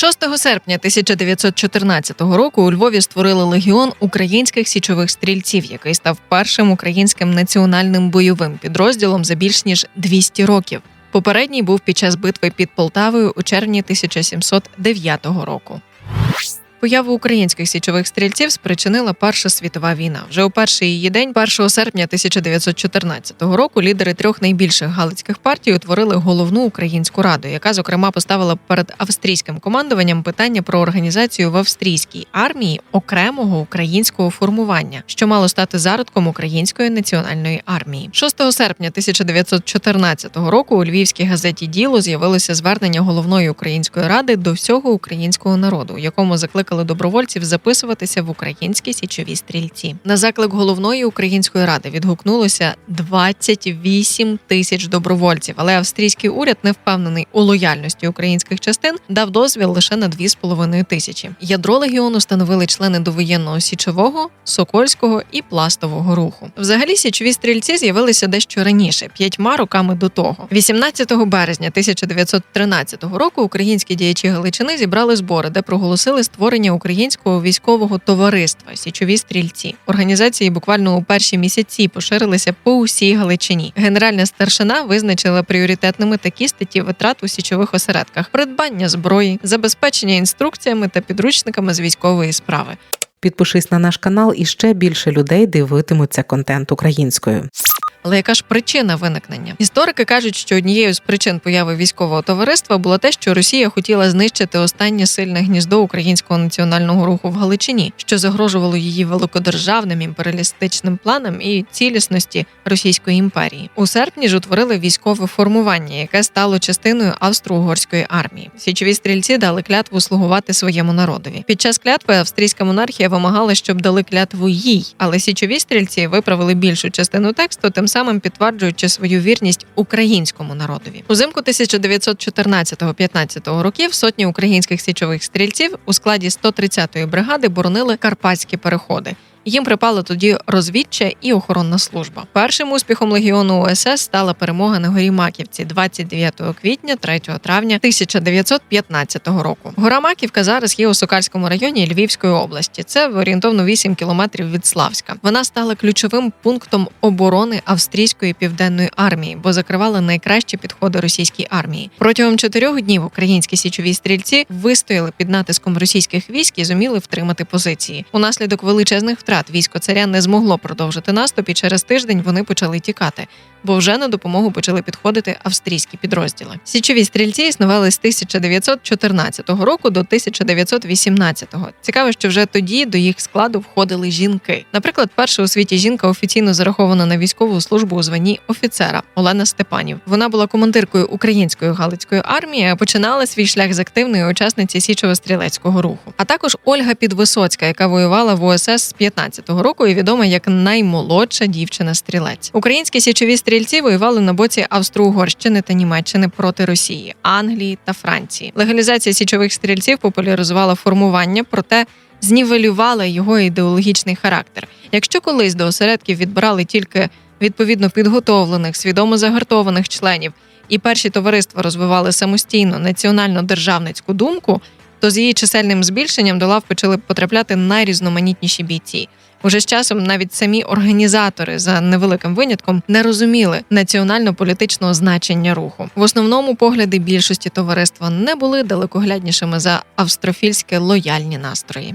6 серпня 1914 року у Львові створили легіон українських січових стрільців, який став першим українським національним бойовим підрозділом за більш ніж 200 років. Попередній був під час битви під Полтавою у червні 1709 року. Появу українських січових стрільців спричинила Перша світова війна. Вже у перший її день, 1 серпня 1914 року, лідери трьох найбільших галицьких партій утворили головну українську раду, яка зокрема поставила перед австрійським командуванням питання про організацію в австрійській армії окремого українського формування, що мало стати зародком української національної армії. 6 серпня 1914 року у львівській газеті Діло з'явилося звернення головної української ради до всього українського народу, якому закликали добровольців записуватися в українські січові стрільці. На заклик головної української ради відгукнулося 28 тисяч добровольців, але австрійський уряд не впевнений у лояльності українських частин, дав дозвіл лише на 2,5 тисячі. Ядро легіону становили члени довоєнного січового, сокольського і пластового руху. Взагалі січові стрільці з'явилися дещо раніше, п'ятьма роками до того. 18 березня 1913 року українські діячі Галичини зібрали збори, де проголосили створення українського військового товариства Січові стрільці. Організації буквально у перші місяці поширилися по усій Галичині. Генеральна старшина визначила пріоритетними такі статті витрат у січових осередках: придбання зброї, забезпечення інструкціями та підручниками з військової справи. Підпишись на наш канал, і ще більше людей дивитимуться контент українською. Але яка ж причина виникнення? Історики кажуть, що однією з причин появи військового товариства було те, що Росія хотіла знищити останнє сильне гніздо українського національного руху в Галичині, що загрожувало її великодержавним імперіалістичним планам і цілісності Російської імперії. У серпні ж утворили військове формування, яке стало частиною австро-угорської армії. Січові стрільці дали клятву слугувати своєму народові. Під час клятви австрійська монархія вимагала, щоб дали клятву їй, але січові стрільці виправили більшу частину тексту, тим самим підтверджуючи свою вірність українському народові. Узимку 1914-15 років сотні українських січових стрільців у складі 130-ї бригади боронили карпатські переходи. Їм припали тоді розвідча і охоронна служба. Першим успіхом легіону УСС стала перемога на горі Маківці 29 квітня 3 травня 1915 року. Гора Маківка зараз є у Сокальському районі Львівської області. Це орієнтовно 8 кілометрів від Славська. Вона стала ключовим пунктом оборони австрійської південної армії, бо закривала найкращі підходи російській армії. Протягом чотирьох днів українські січові стрільці вистояли під натиском російських військ і зуміли втримати позиції. Унаслідок величезних втрат військо царя не змогло продовжити наступ, і через тиждень вони почали тікати, бо вже на допомогу почали підходити австрійські підрозділи. Січові стрільці існували з 1914 року до 1918. Цікаво, що вже тоді до їх складу входили жінки. Наприклад, перша у світі жінка офіційно зарахована на військову службу у званні офіцера Олена Степанів. Вона була командиркою української галицької армії, а починала свій шлях з активної учасниці січово-стрілецького руху. А також Ольга Підвисоцька, яка воювала в УСС з 15-го року і відома як наймолодша дівчина-стрілець. Українські січові стрільці воювали на боці Австро-Угорщини та Німеччини проти Росії, Англії та Франції. Легалізація січових стрільців популяризувала формування, проте знівелювала його ідеологічний характер. Якщо колись до осередків відбирали тільки відповідно підготовлених, свідомо загартованих членів, і перші товариства розвивали самостійно національно державницьку думку, то з її чисельним збільшенням до лав почали потрапляти найрізноманітніші бійці. Уже з часом навіть самі організатори за невеликим винятком не розуміли національно-політичного значення руху. В основному погляди більшості товариства не були далекогляднішими за австрофільські лояльні настрої.